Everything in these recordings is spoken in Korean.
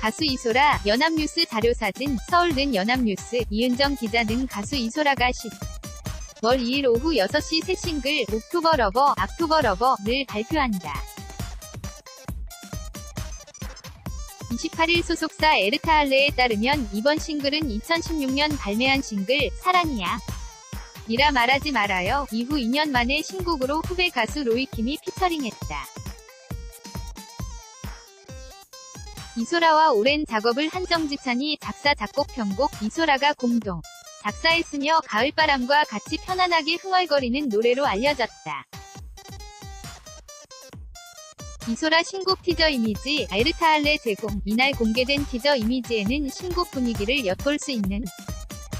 가수 이소라, 연합뉴스 자료사진, 서울는 연합뉴스, 이은정 기자 등 가수 이소라가 10. 월 2일 오후 6시 새 싱글 옥토버 러버, 악토버 러버를 발표한다. 28일 소속사 에르타알레에 따르면 이번 싱글은 2016년 발매한 싱글 사랑이야. 이라 말하지 말아요. 이후 2년 만에 신곡으로 후배 가수 로이킴이 피처링했다. 이소라와 오랜 작업을 한정지찬이 작사 작곡 편곡 이소라가 공동 작사했으며 가을바람과 같이 편안하게 흥얼거리는 노래로 알려졌다. 이소라 신곡 티저 이미지 아르타알레 제공 이날 공개된 티저 이미지에는 신곡 분위기를 엿볼 수 있는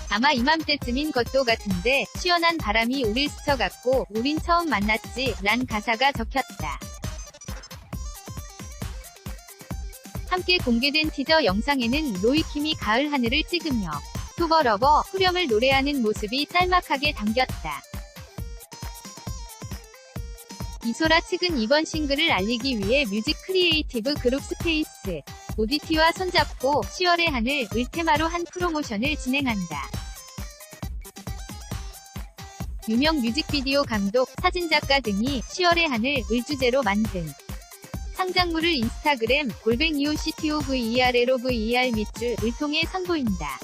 아마 이맘때쯤인 것도 같은데 시원한 바람이 우릴 스쳐갔고 우린 처음 만났지 란 가사가 적혔다. 함께 공개된 티저 영상에는 로이킴이 가을 하늘을 찍으며 투버러버 후렴을 노래하는 모습이 짤막하게 담겼다. 이소라 측은 이번 싱글을 알리기 위해 뮤직 크리에이티브 그룹 스페이스 오디티와 손잡고 10월의 하늘 을 테마로 한 프로모션을 진행한다. 유명 뮤직비디오 감독, 사진작가 등이 10월의 하늘 을 주제로 만든 상작물을 인스타그램 골뱅 UCTOVERLOVER 밑줄을 통해 선보인다.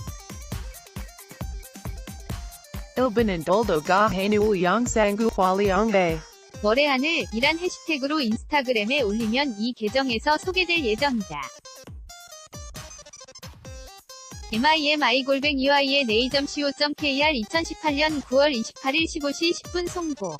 Doldo Hanu Yang Sangu Hualiangbe. 월의 하늘 이란 해시태그로 인스타그램에 올리면 이 계정에서 소개될 예정이다. MIMI 골뱅 UI의 네이점 co.kr 2018년 9월 28일 15시 10분 송고